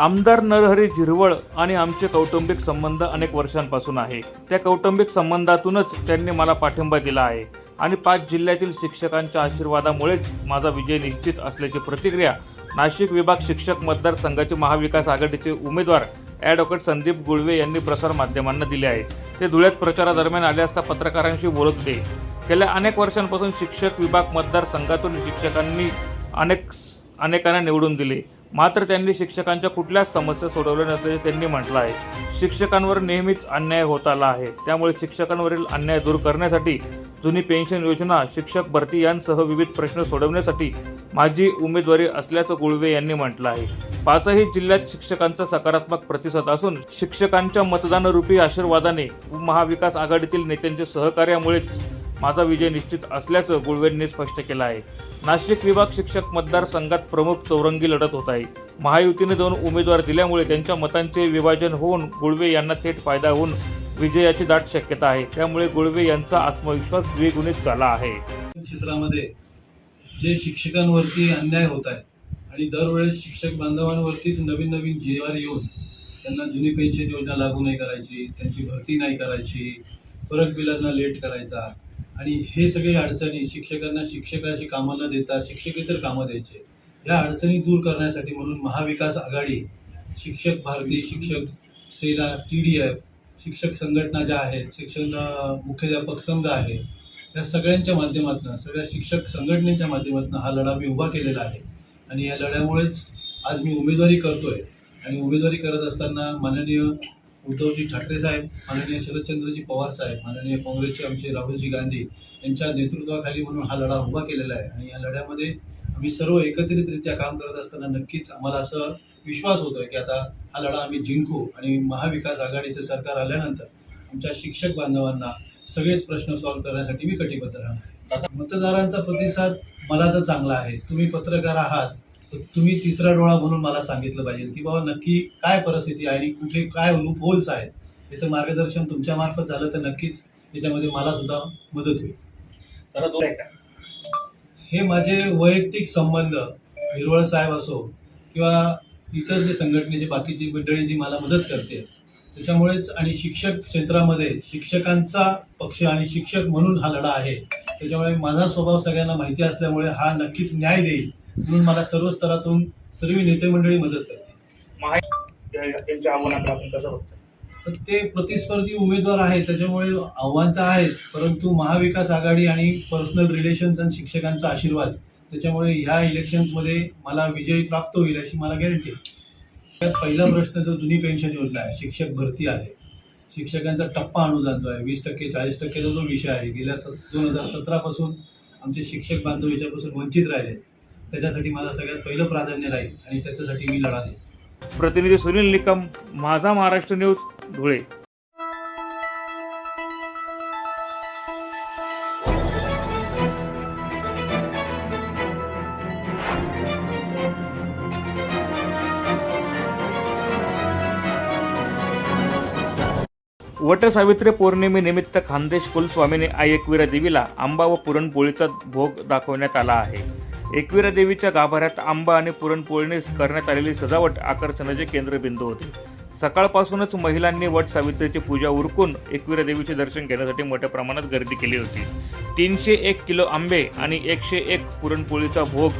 आमदार नरहरी झिरवळ आणि आमचे कौटुंबिक संबंध अनेक वर्षांपासून आहे. त्या कौटुंबिक संबंधातूनच त्यांनी मला पाठिंबा दिला आहे आणि पाच जिल्ह्यातील शिक्षकांच्या आशीर्वादामुळेच माझा विजय निश्चित असल्याची प्रतिक्रिया नाशिक विभाग शिक्षक मतदारसंघाचे महाविकास आघाडीचे उमेदवार ॲडव्होकेट संदीप गुळवे यांनी प्रसारमाध्यमांना दिले आहे ते धुळ्यात प्रचारादरम्यान आले असता पत्रकारांशी बोलत होते. गेल्या अनेक वर्षांपासून शिक्षक विभाग मतदारसंघातून शिक्षकांनी अनेक अनेकांना निवडून दिले. मात्र त्यांनी शिक्षकांच्या कुठल्याच समस्या सोडवल्या नसल्याचे त्यांनी म्हटलं आहे. शिक्षकांवर नेहमीच अन्याय होत आला आहे. त्यामुळे शिक्षकांवरील अन्याय दूर करण्यासाठी जुनी पेन्शन योजना शिक्षक भरती यांसह विविध प्रश्न सोडवण्यासाठी माझी उमेदवारी असल्याचं गुळवे यांनी म्हटलं आहे. पाचही जिल्ह्यात शिक्षकांचा सकारात्मक प्रतिसाद असून शिक्षकांच्या मतदानरूपी आशीर्वादाने महाविकास आघाडीतील नेत्यांच्या सहकार्यामुळेच माझा विजय निश्चित असल्याचं गुळवेंनी स्पष्ट केलं आहे. नाशिक विभाग शिक्षक मतदारसंघात प्रमुख चौरंगी लढत होत आहे. महायुतीने दोन उमेदवार दिल्यामुळे त्यांच्या मतांचे विभाजन होऊन गुळवे यांना थेट फायदा होऊन विजयाची दाट शक्यता आहे. त्यामुळे गुळवे यांचा आत्मविश्वास द्विगुणित झाला आहे. क्षेत्रामध्ये जे शिक्षकांवरती अन्याय होत आहे आणि दरवेळेस शिक्षक बांधवांवरतीच नवीन नवीन जी आर येऊन त्यांना जुनी पेन्शन योजना लागू नाही करायची त्यांची भरती नाही करायची फरक बिलांना लेट करायचा आणि हे सगळे अडचणी शिक्षकांना शिक्षकाची कामाला देतात देता शिक्षकेतर कामं द्यायचे. या अडचणी दूर करण्यासाठी म्हणून महाविकास आघाडी शिक्षक भारती शिक्षक सेना टी डी एफ शिक्षक संघटना ज्या आहेत शिक्षण मुख्याध्यापक संघ आहे या सगळ्यांच्या माध्यमातून सगळ्या शिक्षक संघटनेच्या माध्यमातून हा लढा मी उभा केलेला आहे. आणि या लढ्यामुळेच आज मी उमेदवारी करतोय. आणि उमेदवारी करत असताना माननीय उद्धवजी ठाकरे साहेब माननीय शरदचंद्रजी पवार साहेब माननीय काँग्रेसचे आमचे राहुलजी गांधी यांच्या नेतृत्वाखाली म्हणून हा लढा उभा केलेला आहे. आणि या लढ्यामध्ये आम्ही सर्व एकत्रितरित्या काम करत असताना नक्कीच आम्हाला असं विश्वास होतोय की आता हा लढा आम्ही जिंकू आणि महाविकास आघाडीचे सरकार आल्यानंतर आमच्या शिक्षक बांधवांना सगळेच प्रश्न सॉल्व्ह करण्यासाठी मी कटिबद्ध राहणार मतदारांचा प्रतिसाद मला तर चांगला आहे. तुम्ही पत्रकार आहात. तर तुम्ही तिसरा डोळा म्हणून मला सांगितलं पाहिजे की बाबा नक्की काय परिस्थिती आहे आणि कुठे काय लूप होल्स आहेत याचं मार्गदर्शन तुमच्या मार्फत झालं तर नक्कीच याच्यामध्ये मला सुद्धा मदत होईल? हे माझे वैयक्तिक संबंध हिरवळ साहेब असो किंवा इतर जे संघटनेची बाकीची मंडळी जी मला मदत करते त्याच्यामुळेच आणि शिक्षक क्षेत्रामध्ये शिक्षकांचा पक्ष आणि शिक्षक म्हणून हा लढा आहे त्याच्यामुळे माझा स्वभाव सगळ्यांना माहिती असल्यामुळे हा नक्कीच न्याय देईल म्हणून मला सर्व स्तरातून सर्व नेते मंडळी मदत करते. महा या- त्यांच्या आव्हानाकडे आपण कसं बघतो तर ते प्रतिस्पर्धी उमेदवार आहेत त्याच्यामुळे आव्हान तर आहेच परंतु महाविकास आघाडी आणि पर्सनल रिलेशन्स आणि शिक्षकांचा आशीर्वाद त्याच्यामुळे ह्या इलेक्शन्समध्ये मला विजयी प्राप्त होईल अशी मला गॅरंटी आहे. त्यात पहिला प्रश्न जो जुनी पेन्शन योजना आहे शिक्षक भरती आहे. शिक्षकांचा टप्पा अनुदान जो आहे वीस टक्के चाळीस टक्केचा जो विषय आहे गेल्या स दोन हजार सतरापासून आमचे शिक्षक बांधव याच्यापासून वंचित राहिले. त्याच्यासाठी माझं सगळ्यात पहिलं प्राधान्य राहील आणि त्याच्यासाठी मी लढा देईन. प्रतिनिधी सुनील निकम माझा महाराष्ट्र न्यूज धुळे. वटसावित्री पौर्णिमेनिमित्त खानदेश कुलस्वामीने आई एकविरा देवीला आंबा व पुरणपोळीचा भोग दाखवण्यात आला आहे. एकविरा देवीच्या गाभाऱ्यात आंबा आणि पुरणपोळीने करण्यात आलेली सजावट आकर्षणाचे केंद्रबिंदू होते. सकाळपासूनच महिलांनी वट सावित्रीची पूजा उरकून एकविरा देवीचे दर्शन घेण्यासाठी मोठ्या प्रमाणात गर्दी केली होती. तीनशे एक किलो आंबे आणि एकशे एक पुरणपोळीचा भोग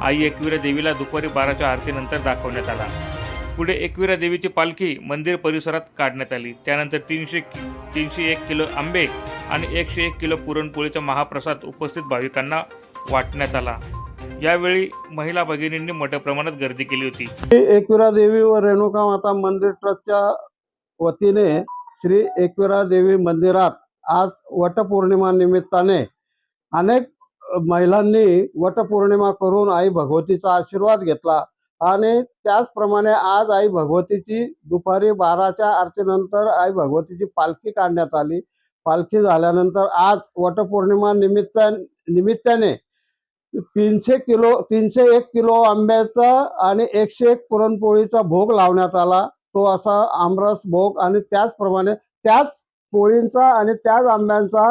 आई एकविरा देवीला दुपारी बाराच्या आरतीनंतर दाखवण्यात आला. पुढे एकविरा देवीची पालखी मंदिर परिसरात काढण्यात आली. त्यानंतर तीनशे तीनशे एक किलो आंबे आणि एकशे एक किलो पुरणपोळीचा महाप्रसाद उपस्थित भाविकांना वाटण्यात आला. यावेळी महिला भगिनींनी मोठ्या प्रमाणात गर्दी केली होती. एकविरा देवी व रेणुका माता मंदिर ट्रस्टच्या वतीने श्री एकविरा देवी मंदिरात आज वटपौर्णिमा निमित्ताने अनेक महिलांनी वटपौर्णिमा करून आई भगवतीचा आशीर्वाद घेतला आणि त्याचप्रमाणे आज आई भगवतीची दुपारी बाराच्या आरतीनंतर आई भगवतीची पालखी काढण्यात आली. पालखी झाल्यानंतर आज वटपौर्णिमा निमित्त निमित्ताने तीनशे किलो तीनशे एक किलो आंब्याचा आणि एकशे एक पुरणपोळीचा भोग लावण्यात आला. तो असा आमरस भोग आणि त्याचप्रमाणे त्याच पोळींचा आणि त्याच आंब्यांचा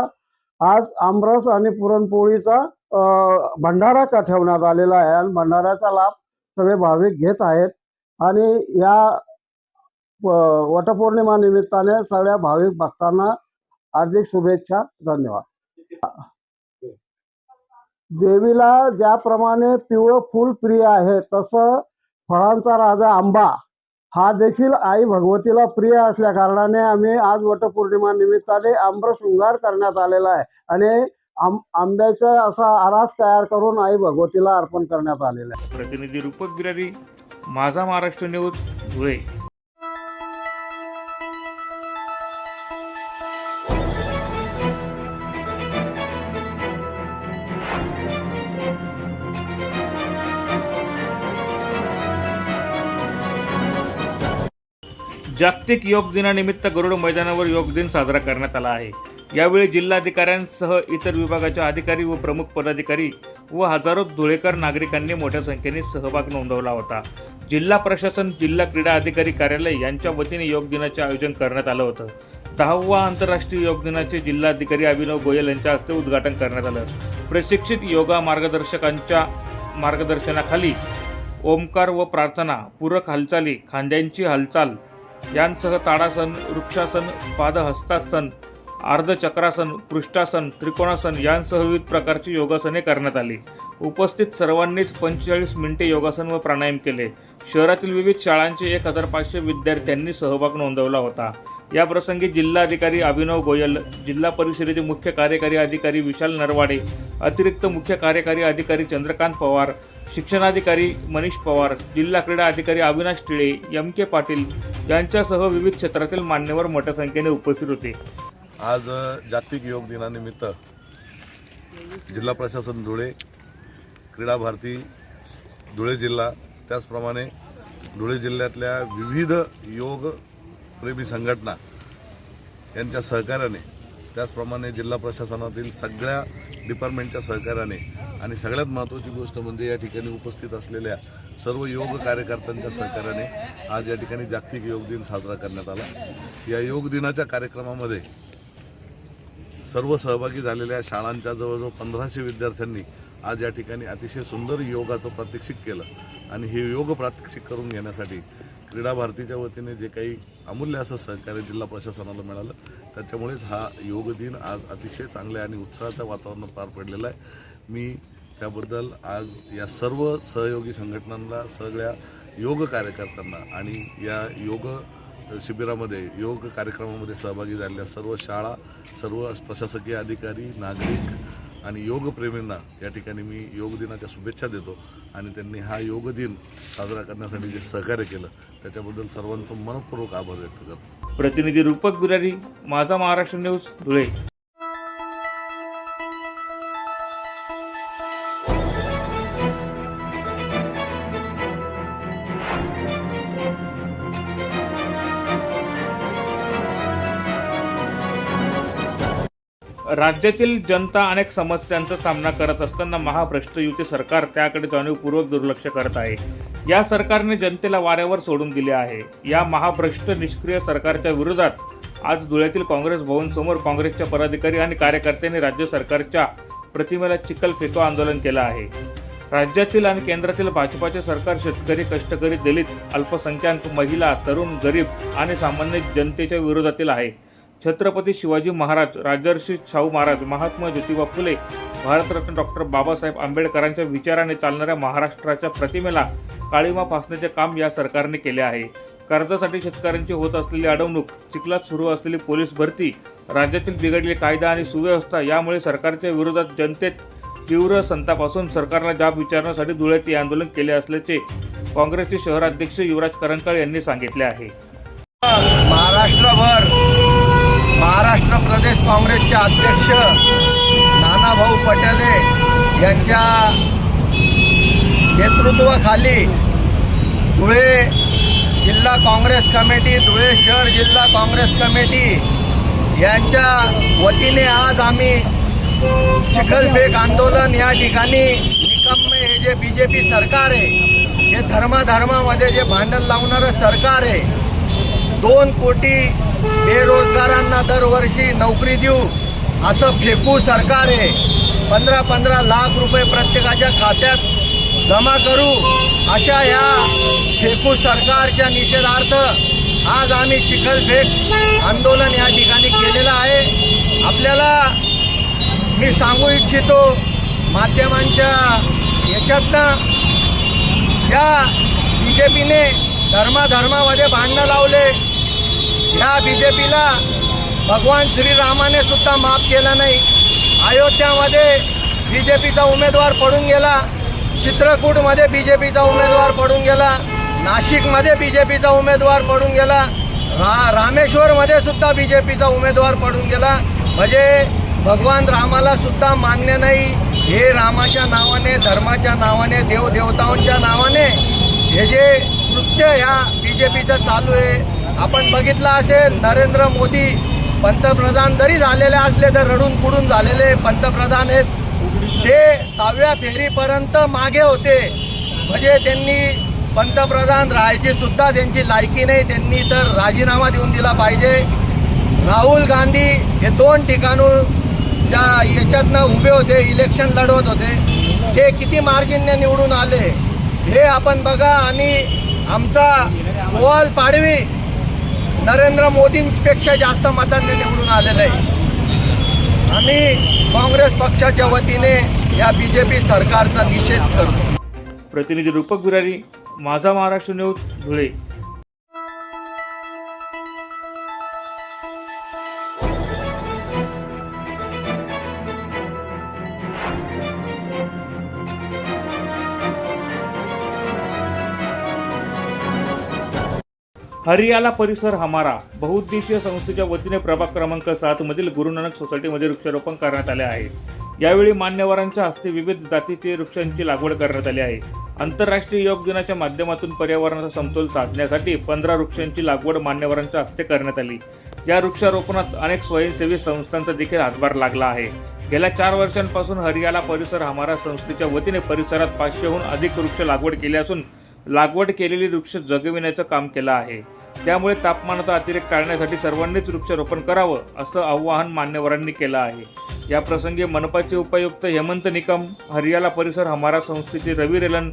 आज आमरस आणि पुरणपोळीचा भंडारा का ठेवण्यात आलेला आहे. आणि भंडाऱ्याचा लाभ सगळे भाविक घेत आहेत. आणि या वटपौर्णिमा निमित्ताने सगळ्या भाविक भक्तांना हार्दिक शुभेच्छा. धन्यवाद. देवीला ज्याप्रमाणे पिवळं फूल प्रिय आहे तसं फळांचा राजा आंबा हा देखील आई भगवतीला प्रिय असल्या कारणाने आम्ही आज वटपौर्णिमा निमित्ताने आम्रशृंगार करण्यात आलेला आहे आणि आम आंब्याचा असा आरास तयार करून आई भगवतीला अर्पण करण्यात आलेला आहे. प्रतिनिधी रूपक बिरारी माझा महाराष्ट्र न्यूज धुळे. जागतिक योग दिनानिमित्त गरुड मैदानावर योग दिन साजरा करण्यात आला आहे. यावेळी जिल्हाधिकाऱ्यांसह इतर विभागाच्या अधिकारी व प्रमुख पदाधिकारी व हजारो धुळेकर नागरिकांनी मोठ्या संख्येने सहभाग नोंदवला होता. जिल्हा प्रशासन जिल्हा क्रीडा अधिकारी कार्यालय यांच्या वतीने योग दिनाचे आयोजन करण्यात आलं होतं. दहावा आंतरराष्ट्रीय योग दिनाचे जिल्हाधिकारी अभिनव गोयल यांच्या हस्ते उद्घाटन करण्यात आलं. प्रशिक्षित योगा मार्गदर्शकांच्या मार्गदर्शनाखाली ओमकार व प्रार्थना पूरक हालचाली खांद्यांची हालचाल यांसह ताडासन वृक्षासन पादहस्तासन अर्धचक्रासन पृष्ठासन त्रिकोणासन यांसह विविध प्रकारची योगासने करण्यात आली. उपस्थित सर्वांनीच पंचेचाळीस मिनिटे योगासन व प्राणायाम केले. शहरातील विविध शाळांचे एक हजार पाचशे विद्यार्थ्यांनी सहभाग नोंदवला होता. याप्रसंगी जिल्हाधिकारी अभिनव गोयल जिल्हा परिषदेचे मुख्य कार्यकारी अधिकारी विशाल नरवाडे अतिरिक्त मुख्य कार्यकारी अधिकारी चंद्रकांत पवार शिक्षणाधिकारी मनीष पवार जिल्हा क्रीडा अधिकारी अविनाश टिळे एम के पाटील यांच्यासह विविध क्षेत्रातील मान्यवर मोठ्या संख्येने उपस्थित होते. आज जागतिक योग दिनानिमित्त जिल्हा प्रशासन धुळे क्रीडा भारती धुळे जिल्हा त्याचप्रमाणे धुळे जिल्ह्यातल्या विविध योग प्रेमी संघटना यांच्या सहकार्याने त्याचप्रमाणे जिल्हा प्रशासनातील सगळ्या डिपार्टमेंटच्या सहकार्याने आणि सगळ्यात महत्त्वाची गोष्ट म्हणजे या ठिकाणी उपस्थित असलेल्या सर्व योग कार्यकर्त्यांच्या सहकार्याने आज या ठिकाणी जागतिक योग दिन साजरा करण्यात आला. या योग दिनाच्या कार्यक्रमामध्ये सर्व सहभागी झालेल्या शाळांच्या जवळजवळ पंधराशे विद्यार्थ्यांनी आज या ठिकाणी अतिशय सुंदर योगाचं प्रात्यक्षिक केलं आणि हे योग प्रात्यक्षिक करून घेण्यासाठी क्रीडा भारतीच्या वतीने जे काही अमूल्य असं सहकार्य जिल्हा प्रशासनाला मिळालं त्याच्यामुळेच हा योग दिन आज अतिशय चांगल्या आणि उत्साहाच्या वातावरणात पार पडलेला आहे. मी त्याबद्दल आज या सर्व सहयोगी संघटनांना सगळ्या योग कार्यकर्त्यांना आणि या योग शिबिरामध्ये योग कार्यक्रमामध्ये सहभागी झालेल्या सर्व शाळा सर्व प्रशासकीय अधिकारी नागरिक आणि योगप्रेमींना या ठिकाणी मी योग दिनाच्या शुभेच्छा देतो. आणि त्यांनी हा योग दिन साजरा करण्यासाठी जे सहकार्य केलं त्याच्याबद्दल सर्वांचं मनपूर्वक आभार व्यक्त करतो. प्रतिनिधी रूपक बिरारी माझा महाराष्ट्र न्यूज धुळे. राज्यातील जनता अनेक समस्यांचा सामना करत असताना महाभ्रष्ट युती सरकार त्याकडे जाणीवपूर्वक दुर्लक्ष करत आहे. या सरकारने जनतेला वाऱ्यावर सोडून दिले आहे. या महाभ्रष्ट निष्क्रिय सरकारच्या विरोधात आज धुळ्यातील काँग्रेस भवन समोर काँग्रेसच्या पदाधिकारी आणि कार्यकर्त्यांनी राज्य सरकारच्या प्रतिमेला चिखल फेको आंदोलन केलं आहे. राज्यातील आणि केंद्रातील भाजपाचे सरकार शेतकरी कष्टकरी दलित अल्पसंख्याक महिला तरुण गरीब आणि सामान्य जनतेच्या विरोधातील आहे. छत्रपती शिवाजी महाराज राजर्षी शाहू महाराज महात्मा ज्योतिबा फुले भारतरत्न डॉक्टर बाबासाहेब आंबेडकरांच्या विचाराने चालणाऱ्या महाराष्ट्राच्या प्रतिमेला काळीमा फासण्याचे काम या सरकारने केले आहे. कर्जासाठी शेतकऱ्यांची होत असलेली अडवणूक चिखलात सुरू असलेली पोलीस भरती राज्यातील बिघडलेली कायदा आणि सुव्यवस्था यामुळे सरकारच्या विरोधात जनतेत तीव्र संताप असून सरकारला जाब विचारण्यासाठी धुळ्यात हे आंदोलन केले असल्याचे काँग्रेसचे शहराध्यक्ष युवराज करंकाळ यांनी सांगितले आहे. महाराष्ट्रभर महाराष्ट्र प्रदेश काँग्रेसचे अध्यक्ष नानाभाऊ पटेले यांच्या नेतृत्वाखाली धुळे जिल्हा काँग्रेस कमिटी धुळे शहर जिल्हा काँग्रेस कमिटी यांच्या वतीने आज आम्ही चिखलफेक आंदोलन या ठिकाणी निकम्मे हे जे बी जे पी सरकार आहे हे धर्माधर्मामध्ये जे भांडण लावणारं सरकार आहे दोन कोटी बेरोजगारांना दरवर्षी नोकरी देऊ असं फेकू सरकार. आहे पंधरा पंधरा लाख रुपये प्रत्येकाच्या खात्यात जमा करू अशा या फेकू सरकारच्या निषेधार्थ आज आम्ही चिखलफेक आंदोलन या ठिकाणी केलेलं आहे. आपल्याला मी सांगू इच्छितो माध्यमांच्या याच्यातनं या बी जे पीने धर्माधर्मामध्ये भांडणं लावले. या बी जे पीला भगवान श्रीरामाने सुद्धा माफ केलं नाही. अयोध्यामध्ये बी जे पीचा उमेदवार पडून गेला. चित्रकूटमध्ये बी जे पीचा उमेदवार पडून गेला. नाशिकमध्ये बी जे पीचा उमेदवार पडून गेला. रा रामेश्वरमध्ये सुद्धा बी जे पीचा उमेदवार पडून गेला. म्हणजे भगवान रामाला सुद्धा मान्य नाही. हे रामाच्या नावाने धर्माच्या नावाने देवदेवतांच्या नावाने हे जे कृत्य ह्या बी जे पीचं चालू आहे आपण बघितलं असेल नरेंद्र मोदी पंतप्रधान जरी झालेले असले तर रडून पुडून झालेले पंतप्रधान आहेत. ते सहाव्या फेरीपर्यंत मागे होते. म्हणजे त्यांनी पंतप्रधान राहायची सुद्धा त्यांची लायकी नाही. त्यांनी तर राजीनामा देऊन दिला पाहिजे. राहुल गांधी हे दोन ठिकाणून ज्या याच्यातनं उभे होते इलेक्शन लढवत होते ते किती मार्जिनने निवडून आले हे आपण बघा. आणि आमचा गोवाल पाडवी नरेंद्र मोदींपेक्षा जास्त मतांनी निवडून आलेलं आहे. आम्ही काँग्रेस पक्षाच्या वतीने या बीजेपी सरकारचा निषेध करतो. प्रतिनिधी रूपक बिरारी माझा महाराष्ट्र न्यूज धुळे. हरियाला परिसर हमारा बहुउद्देशीय संस्थेच्या वतीने प्रभाग क्रमांक सात मधील गुरुनानक सोसायटीमध्ये वृक्षारोपण करण्यात आले आहे. यावेळी मान्यवरांच्या हस्ते विविध जातीचे वृक्षांची लागवड करण्यात आली आहे. आंतरराष्ट्रीय योग दिनाच्या माध्यमातून पर्यावरणाचा समतोल साधण्यासाठी पंधरा वृक्षांची लागवड मान्यवरांच्या हस्ते करण्यात आली. या वृक्षारोपणात अनेक स्वयंसेवी संस्थांचा देखील हातभार लागला आहे. गेल्या चार वर्षांपासून हरियाला परिसर हमारा संस्थेच्या वतीने परिसरात पाचशेहून अधिक वृक्ष लागवड केली असून लागवड केलेली वृक्ष जगविण्याचं काम केलं आहे. त्यामुळे तापमानाचा अतिरेक टाळण्यासाठी सर्वांनीच वृक्षारोपण करावं असं आवाहन मान्यवरांनी केलं आहे. या प्रसंगी मनपाचे उपायुक्त हेमंत निकम हरियाला परिसर हमारा संस्थेचे रवी रेलन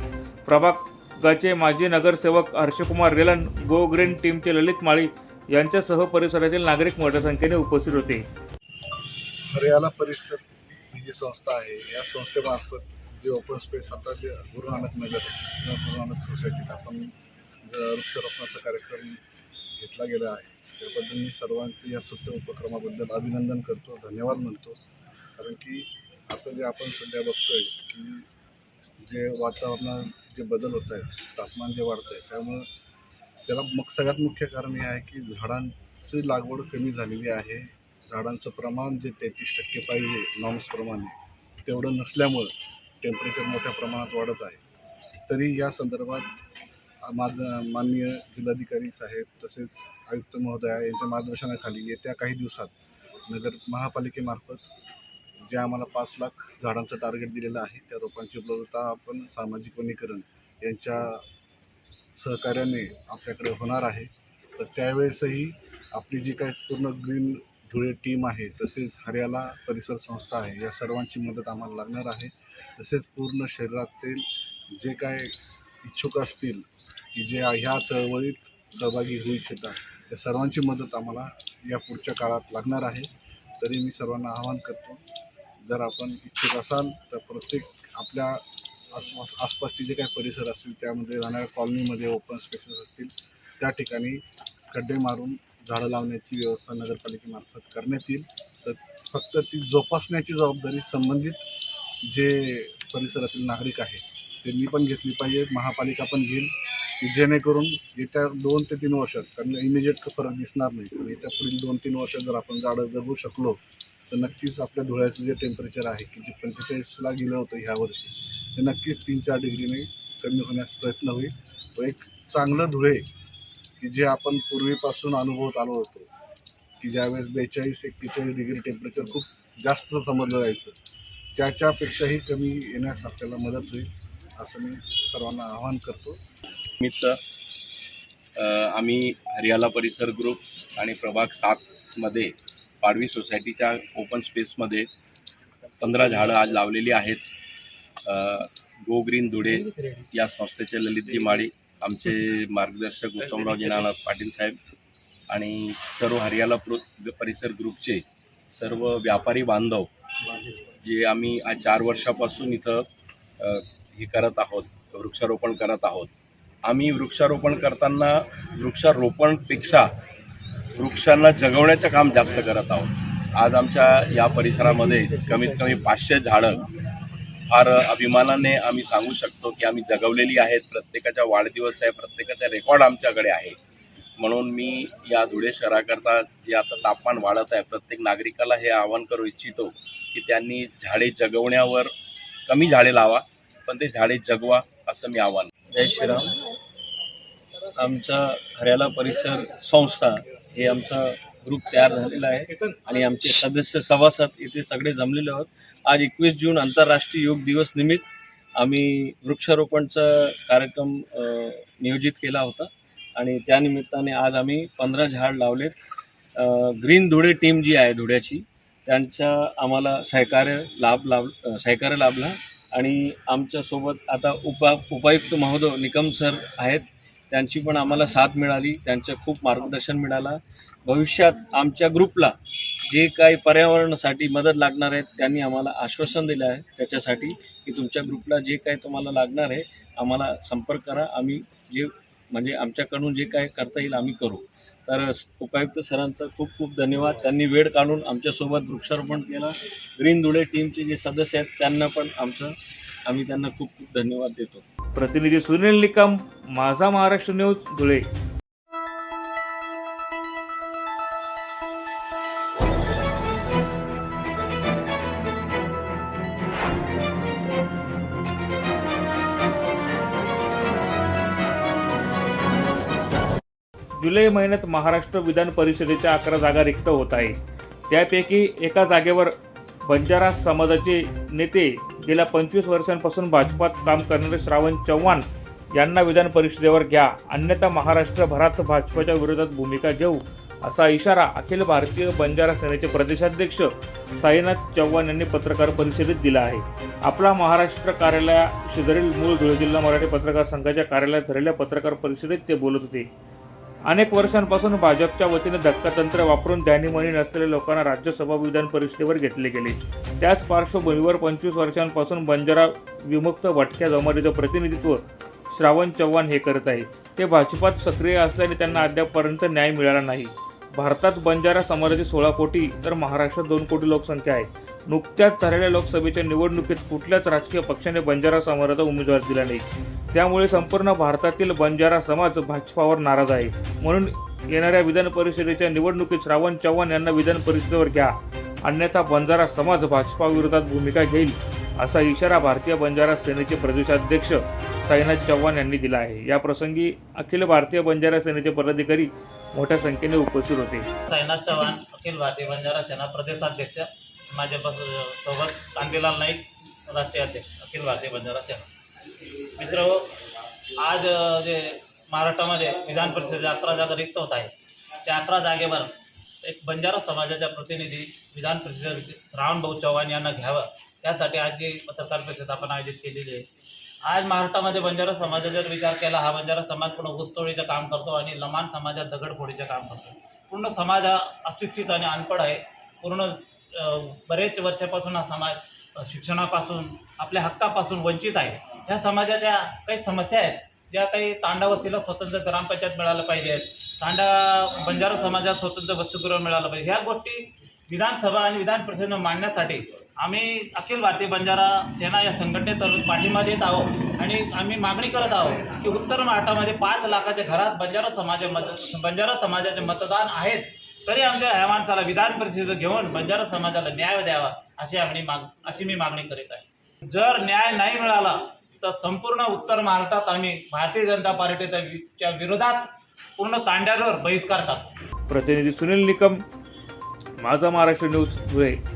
प्रभागाचे माजी नगरसेवक हर्षकुमार रेलन गो ग्रीन टीमचे ललित माळी यांच्यासह परिसरातील नागरिक मोठ्या संख्येने उपस्थित होते. हरियाला परिसर ही जी संस्था आहे या संस्थेमार्फत जे ओपन स्पेस आता जे गुरु नानक नगर किंवा गुरु नानक सोसायटीत आपण वृक्षारोपणाचा कार्यक्रम घेतला गेला आहे त्याबद्दल मी सर्वांचे या सुट्ट्या उपक्रमाबद्दल अभिनंदन करतो धन्यवाद म्हणतो. कारण की आता जे आपण सध्या बघतोय की जे वातावरणात जे बदल होत आहेत तापमान जे वाढतं आहे त्यामुळं त्याला मग सगळ्यात मुख्य कारण हे आहे की झाडांची लागवड कमी झालेली आहे. झाडांचं प्रमाण जे तेहतीस टक्के पाहिजे नॉर्म्सप्रमाणे तेवढं नसल्यामुळं टेम्परेचर मोठ्या प्रमाणात वाढत आहे. तरी या संदर्भात माझ माननीय जिल्हाधिकारी साहेब तसेच आयुक्त महोदया यांच्या मार्गदर्शनाखाली येत्या काही दिवसात नगर महापालिकेमार्फत जे आम्हाला पाच लाख झाडांचं टार्गेट दिलेलं आहे त्या रोपांची उपलब्धता आपण सामाजिक वनीकरण यांच्या सहकार्याने आपल्याकडे होणार आहे. तर त्यावेळेसही आपली जी काही पूर्ण ग्रीन धुळे टीम आहे तसेच हरियाला परिसर संस्था आहे या सर्वांची मदत आम्हाला लागणार आहे. तसेच पूर्ण शरीरातील जे काय इच्छुक असतील की जे ह्या चळवळीत सहभागी होऊ इच्छितात त्या सर्वांची मदत आम्हाला या पुढच्या काळात लागणार आहे. तरी मी सर्वांना आवाहन करतो जर आपण इच्छुक असाल तर प्रत्येक आपल्या आसपास आसपासचे जे काही परिसर असतील त्यामध्ये राहणाऱ्या कॉलनीमध्ये ओपन स्पेसेस असतील त्या ठिकाणी खड्डे मारून झाडं लावण्याची व्यवस्था नगरपालिकेमार्फत करण्यात येईल. तर फक्त ती जोपासण्याची जबाबदारी संबंधित जे परिसरातील नागरिक आहे त्यांनी पण घेतली पाहिजे. महापालिका पण घेईल की जेणेकरून येत्या दोन ते तीन वर्षात कारण इमिजिएट फरक दिसणार नाही. पण येत्या पुढील दोन तीन वर्षात जर आपण झाडं जगू शकलो तर नक्कीच आपल्या धुळ्याचं जे टेम्परेचर आहे की जे पंचेचाळीसला गेलं होतं ह्या वर्षी ते नक्कीच तीन चार डिग्रीने कमी होण्यास प्रयत्न होईल. व एक चांगलं धुळे की जे आपण पूर्वीपासून अनुभवत आलो होतो की ज्यावेळेस बेचाळीस एक्केचाळीस डिग्री टेम्परेचर खूप जास्त समजलं जायचं त्याच्यापेक्षाही कमी येण्यास आपल्याला मदत होईल असं मी सर्वांना आवाहन करतो. निमित्त आम्ही हरियाला परिसर ग्रुप आणि प्रभाग सातमध्ये पाडवी सोसायटीच्या ओपन स्पेसमध्ये पंधरा झाडं आज लावलेली आहेत. गो ग्रीन धुळे या संस्थेचे ललितजी माळी आमचे मार्गदर्शक उत्तमराव जिनानाथ पाटील साहेब आणि सर्व हरियाला प्रो- परिसर ग्रुपचे सर्व व्यापारी बांधव जे आम्ही आज चार वर्षापासून इथं हे करत आहोत वृक्षारोपण करत आहोत. आम्ही वृक्षारोपण करताना वृक्षारोपणपेक्षा वृक्षांना जगवण्याचं काम जास्त करत आहोत. आज आमच्या या परिसरामध्ये कमीत कमी पाचशे झाडं फार अभिमानाने आम्ही सांगू शकतो की आम्ही जगवलेली आहेत. प्रत्येकाचा वाढदिवस आहे प्रत्येकाचा रेकॉर्ड आमच्याकडे आहे. म्हणून मी या धुळे शहराकरता जे आता तापमान वाढत आहे प्रत्येक नागरिकाला हे आवाहन करू इच्छितो की त्यांनी झाडे जगवण्यावर कमी झाडे लावा पण ते झाडे जगवा असं मी आव्हान जय श्रीराम. आमचा हरियाला परिसर संस्था हे आमचं ग्रुप तयार झालेला आहे. आणि आमचे सदस्य सभासद इथे सगळे जमलेले आहोत. आज एकवीस जून आंतरराष्ट्रीय योग दिवस निमित्त आम्ही वृक्षारोपणचा कार्यक्रम नियोजित केला होता. आणि त्यानिमित्ताने आज आम्ही पंधरा झाड लावलेत. ग्रीन धुळे टीम जी आहे धुळ्याची त्यांचा आम्हाला सहकार्य लाभ लाभ सहकार्य लाभला. आणि आमच्यासोबत आता उपा उपायुक्त महोदय निकम सर आहेत. त्यांची पण आम्हाला साथ मिळाली. त्यांचं खूप मार्गदर्शन मिळालं. भविष्यात आमच्या ग्रुपला जे काही पर्यावरणासाठी मदत लागणार आहे त्यांनी आम्हाला आश्वासन दिलं आहे. त्याच्यासाठी की तुमच्या ग्रुपला जे काही तुम्हाला लागणार आहे आम्हाला संपर्क करा. आम्ही जे म्हणजे आमच्याकडून जे काय करता येईल आम्ही करू. तर उपायुक्त सरांचा खूप खूप धन्यवाद. त्यांनी वेळ काढून आमच्यासोबत वृक्षारोपण केला. ग्रीन धुळे टीमचे जे सदस्य आहेत त्यांना पण आमचं आम्ही त्यांना खूप खूप धन्यवाद देतो. प्रतिनिधी सुनील निकम माझा महाराष्ट्र न्यूज धुळे. जुलै महिन्यात महाराष्ट्र विधान परिषदेच्या अकरा जागा रिक्त होत आहे त्यापैकी एका जागेवर बंजारा समाजाचे नेते गेल्या पंचवीस वर्षांपासून भाजपात काम करणारे श्रावण चव्हाण यांना विधान परिषदेवर घ्या. अन्यथा महाराष्ट्रभरात भाजपच्या विरोधात भूमिका घेऊ असा इशारा अखिल भारतीय बंजारा सेनेचे प्रदेशाध्यक्ष साईनाथ चव्हाण यांनी पत्रकार परिषदेत दिला आहे. आपला महाराष्ट्र कार्यालया शेजारील मूळ धुळे जिल्हा मराठी पत्रकार संघाच्या कार्यालयात झालेल्या पत्रकार परिषदेत ते बोलत होते. अनेक वर्षांपासून भाजपच्या वतीने धक्कातंत्र वापरून ध्यानीमणी नसलेल्या लोकांना राज्यसभा विधान परिषदेवर घेतले गेले. त्याच पार्श्वभूमीवर पंचवीस वर्षांपासून बंजारा विमुक्त भटक्या जमातीचं प्रतिनिधित्व श्रावण चव्हाण हे करत आहे. ते भाजपात सक्रिय असल्याने त्यांना अद्यापपर्यंत न्याय मिळाला नाही. भारतात बंजारा समाजाची सोळा कोटी तर महाराष्ट्रात दोन कोटी लोकसंख्या आहे. नुकत्याच झालेल्या लोकसभेच्या निवडणुकीत कुठल्याच राजकीय पक्षाने बंजारा समाजाचा उमेदवार दिला नाही. त्यामुळे संपूर्ण भारतातील बंजारा समाज भाजपावर नाराज आहे. म्हणून येणाऱ्या विधान परिषदेच्या निवडणुकीत श्रावण चव्हाण यांना विधान परिषदेवर घ्या. अन्यथा बंजारा समाज भाजपाविरोधात भूमिका घेईल असा इशारा भारतीय बंजारा सेनेचे प्रदेशाध्यक्ष साईनाथ चव्हाण यांनी दिला आहे. या प्रसंगी अखिल भारतीय बंजारा सेनेचे पदाधिकारी मोठ्या संख्येने उपस्थित होते. साईनाथ चव्हाण अखिल भारतीय बंजारा सेना प्रदेशाध्यक्ष माझ्या बस- सोबत कांतीलाल नाईक राष्ट्रीय अध्यक्ष अखिल भारतीय बंजारा सेना. मित्र हो, आज जे महाराष्ट्रामध्ये विधान परिषद अकरा जागा रिक्त होत आहे त्या अकरा जागेवर एक बंजारा समाजाच्या प्रतिनिधी विधान परिषदेत श्रावण चव्हाण यांना घ्यावं. त्यासाठी आज जी पत्रकार परिषद आपण आयोजित केलेली आहे. आज महाराष्ट्रामध्ये बंजारा समाजाचा जर विचार केला हा बंजारा समाज पूर्ण ऊसतोडीचं काम करतो आणि लमान समाजात दगडफोडीचं काम करतो. पूर्ण समाज हा अशिक्षित आणि अनपढ आहे. पूर्ण बरेच वर्षापासून हा समाज शिक्षणापासून आपल्या हक्कापासून वंचित आहे. ह्या समाजाच्या काही समस्या आहेत ज्या काही तांडा वस्तीला स्वतंत्र ग्रामपंचायत मिळालं पाहिजे तांडा बंजारा समाजात स्वतंत्र वसतिगृह मिळालं पाहिजे. ह्या गोष्टी विधानसभा आणि विधान परिषदेनं मांडण्यासाठी आम्ही अखिल भारतीय बंजारा सेना या संघटनेतर्फे पाठिंबा देत आहोत आणि आम्ही मागणी करत आहोत की उत्तर महाराष्ट्रामध्ये पाच लाखाच्या घरात बंजारा समाज बंजारा समाजाचे मतदान आहेत. तरी आमच्या ह्या माणसाला विधान परिषद घेऊन बंजारा समाजाला न्याय द्यावा अशी आम्ही माग अशी मी मागणी करीत आहे. जर न्याय नाही मिळाला तर संपूर्ण उत्तर महाराष्ट्रात आम्ही भारतीय जनता पार्टीच्या विरोधात पूर्ण तांड्यावर बहिष्कार टाकू. प्रतिनिधी सुनील निकम माझा महाराष्ट्र न्यूज धुळे